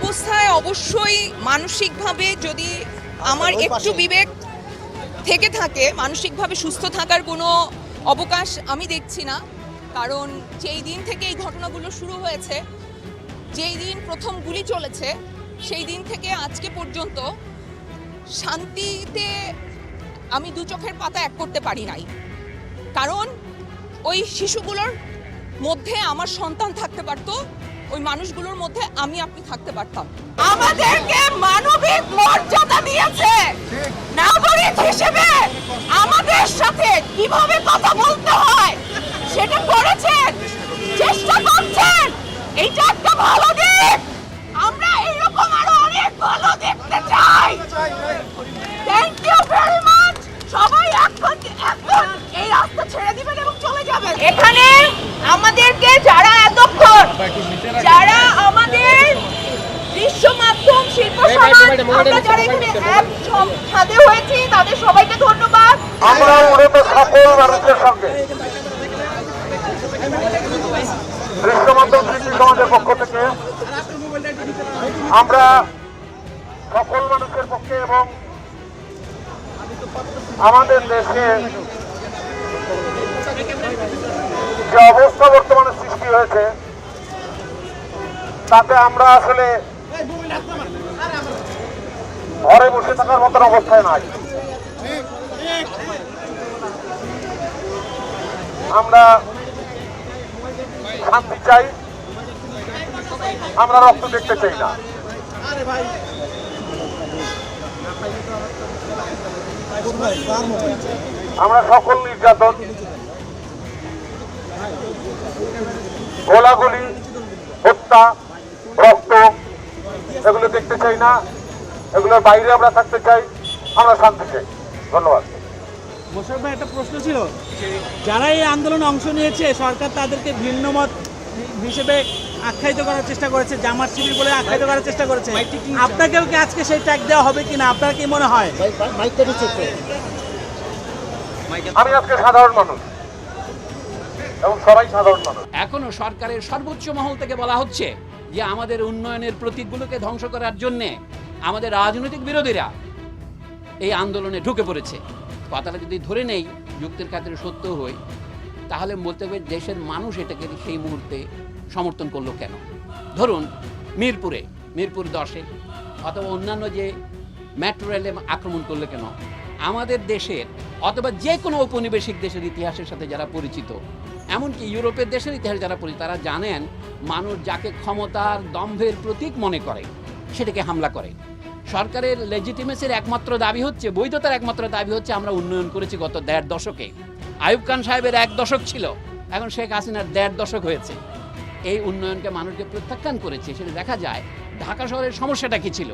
অবস্থায় অবশ্যই মানসিকভাবে যদি আমার একটু বিবেক থেকে থাকে মানসিকভাবে সুস্থ থাকার কোনো অবকাশ আমি দেখছি না। কারণ যেই দিন থেকে এই ঘটনাগুলো শুরু হয়েছে যেই দিন প্রথম গুলি চলেছে সেই দিন থেকে আজকে পর্যন্ত শান্তিতে আমি দু চোখের পাতা এক করতে পারি নাই। কারণ ওই শিশুগুলোর মধ্যে আমার সন্তান থাকতে পারতো ওই মানুষগুলোর মধ্যে আমি আপনি থাকতে পারতাম। আমাদেরকে মানবিক মর্যাদা দিয়েছে। নাগরিক হিসেবে আমাদের সাথে কীভাবে কথা বলতে হয় সেটা করেছেন, চেষ্টা করছেন। এইটা একটা ভালো দিক। আমরা এরকম আরও অনেক ভালো দেখতে চাই। থ্যাংক ইউ ভেরি মাচ সবাই এখন এখন এই রাস্তা ছেড়ে দিবেন এখানে আমাদেরকে যারা এতক্ষণ যারা আমাদের বিশ্ব মাধ্যম শিল্প সমাজ আমরা যারা এখানে এক সাথে হয়েছি তাদের সবাইকে ধন্যবাদ। আমরা মূলত সকল মানুষের সঙ্গে। শিল্পী সমাজের পক্ষ থেকে আমরা সকল মানুষের পক্ষে এবং আমাদের দেশে যে অবস্থা বর্তমানে সৃষ্টি হয়েছে, তাতে আমরা আসলে ঘরে বসে থাকার মতন অবস্থায় নাই। আমরা শান্তি চাই, আমরা রক্ত দেখতে চাই না। আমরা সকল নির্যাতন গোলাগুলি হত্যা রক্ত এগুলো দেখতে চাই না। এগুলোর বাইরে আমরা থাকতে চাই। আমরা শান্তি চাই। ধন্যবাদ। মোশারফ ভাই একটা প্রশ্ন ছিল। যারা এই আন্দোলনে অংশ নিয়েছে সরকার তাদেরকে ভিন্ন মত হিসেবে আখ্যায়িত করার চেষ্টা করেছে জামাত শিবির বলে আখ্যায়িত করার চেষ্টা করেছে। আপনাকেও কি আজকে সেই ট্যাগ দেওয়া হবে কিনা? আপনার কি মনে হয়? আমি আজকে সাধারণ মানুষ। এবং সবাই সাধারণ মানুষ। এখনও সরকারের সর্বোচ্চ মহল থেকে বলা হচ্ছে যে আমাদের উন্নয়নের প্রতীকগুলোকে ধ্বংস করার জন্যে আমাদের রাজনৈতিক বিরোধীরা এই আন্দোলনে ঢুকে পড়েছে। কথাটা যদি ধরে নেই, যুক্তির খাতিরে সত্য হই তাহলে বলতে হবে দেশের মানুষ এটাকে সেই মুহূর্তে সমর্থন করল কেন? ধরুন, মিরপুরে, মিরপুর দশে অথবা অন্যান্য যে মেট্রো রেলে আক্রমণ করল কেন? আমাদের দেশের অথবা যে কোনো ঔপনিবেশিক দেশের ইতিহাসের সাথে যারা পরিচিত, এমনকি ইউরোপের দেশের ইতিহাস যারা পরিচিত, তারা জানেন মানুষ যাকে ক্ষমতার দম্ভের প্রতীক মনে করে, সেটাকে হামলা করে। সরকারের লেজিটিমেসির একমাত্র দাবি হচ্ছে, বৈধতার একমাত্র দাবি হচ্ছে আমরা উন্নয়ন করেছি গত দেড় দশকে। আয়ুব খান সাহেবের এক দশক ছিল, এখন শেখ হাসিনার দেড় দশক হয়েছে। এই উন্নয়নকে মানুষকে প্রত্যাখ্যান করেছে, সেটা দেখা যায় ঢাকা শহরের সমস্যাটা কি ছিল?